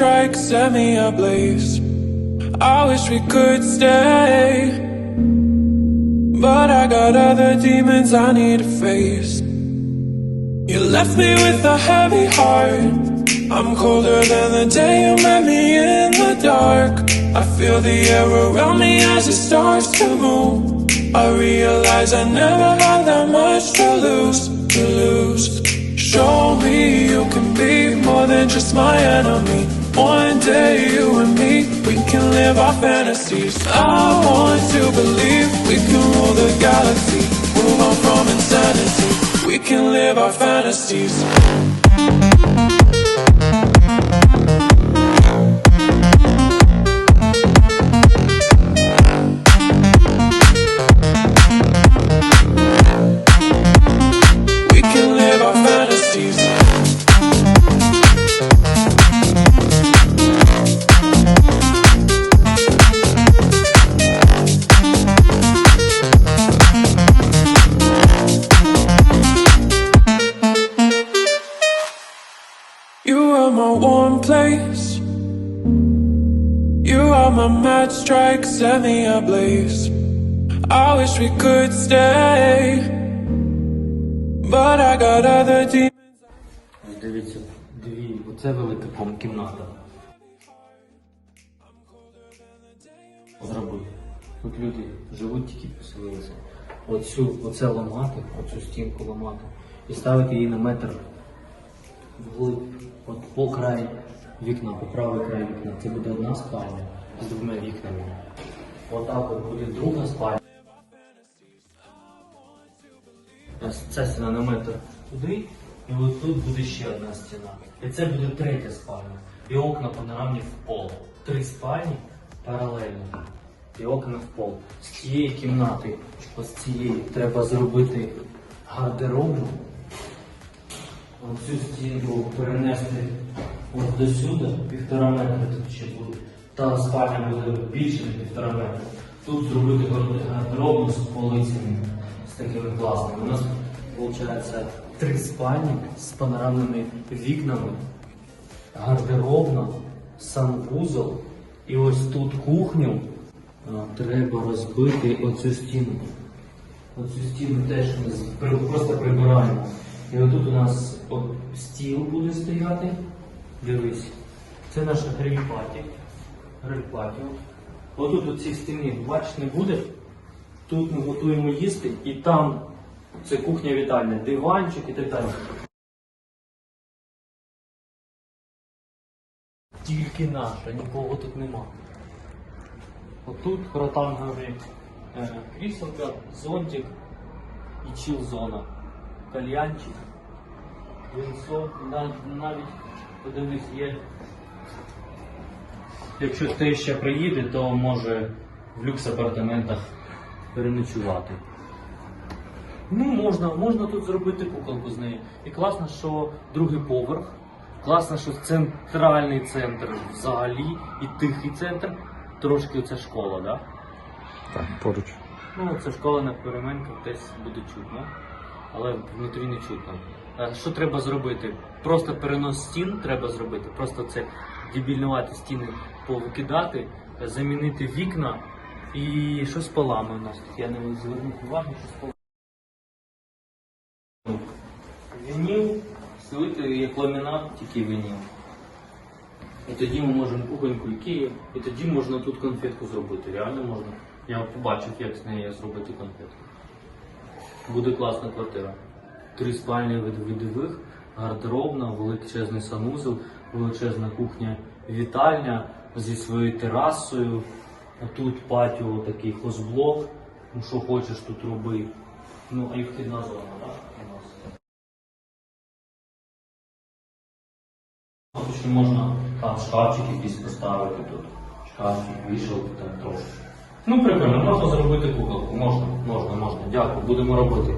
strike, set me ablaze. I wish we could stay. But I got other demons I need to face. You left me with a heavy heart. I'm colder than the day you met me in the dark. I feel the air around me as it starts to move. I realize I never had that much to lose, to lose. Show me you can be more than just my enemy. Day you and me, we can live our fantasies. I want to believe we can rule the galaxy, move on from insanity. We can live our fantasies. Warm place. You are my match strike, set me ablaze. I wish we could stay. But I got other demons. Дивіться, дві, оце велика кімната. Зробив. Тут люди живуть, тільки поселилися. Оцю, оце ламати, оцю стінку ламати. І ставити її на метр вглиб, от по край вікна, по правий край вікна. Це буде одна спальня з двома вікнами. Отак от буде друга спальня. Ця стіна на метр туди, і от тут буде ще одна стіна. І це буде третя спальня. І окна панорамні в пол. Три спальні паралельно. І окна в пол. З цієї кімнати, ось цієї, треба зробити гардеробну. Оцю стінку перенести от до сюди, півтора метра тут ще буде. Та спальня буде більше на півтора метра. Тут зробити гардеробну з полицями, з такими класними. У нас виходить три спальні з панорамними вікнами, гардеробна, санвузол. І ось тут кухню треба розбити оцю стіну. Оцю стіну теж ми просто прибираємо. І отут у нас стіл буде стояти. Дивись. Це наша гриль-паті. Отут у цій стіні, бачиш, не буде. Тут ми готуємо їсти, і там це кухня вітальня, диванчик і так далі. Тільки наша, нікого тут нема. Отут ротангові е, кріселка, зонтик і чіл-зона. Кальянчик, вінцо, навіть, подивись, є. Якщо ти ще приїде, то може в люкс апартаментах переночувати. Ну, можна, можна тут зробити куколку з неї. І класно, що другий поверх. Класно, що центральний центр взагалі і тихий центр. Трошки це школа, да? Так, поруч. Ну, це школа на переменках десь буде чутно, але внутрі не чутно. Е, Що треба зробити? Просто перенос стін треба зробити, просто це дебільнувати стіни повикидати, е, замінити вікна і що з полами у нас. Я не звернув увагу, що з полами. Вініл, слити як ламінат, тільки вініл. І тоді ми можемо кухоньку Ікеї, і тоді можна тут конфетку зробити. Реально можна. Я побачив, як з неї зробити конфетку. Буде класна квартира. Три спальні від видових, гардеробна, величезний санузел, величезна кухня, вітальня зі своєю терасою. Тут патіо такий хозблок. Ну що хочеш тут роби. Ну, а і вхідна зона, так? Ще можна там шкафчик якийсь поставити тут. Шкафчик, вішалки там трошки. Ну, прикольно, можна зробити куколку. Можна, можна, можна. Дякую, будемо робити.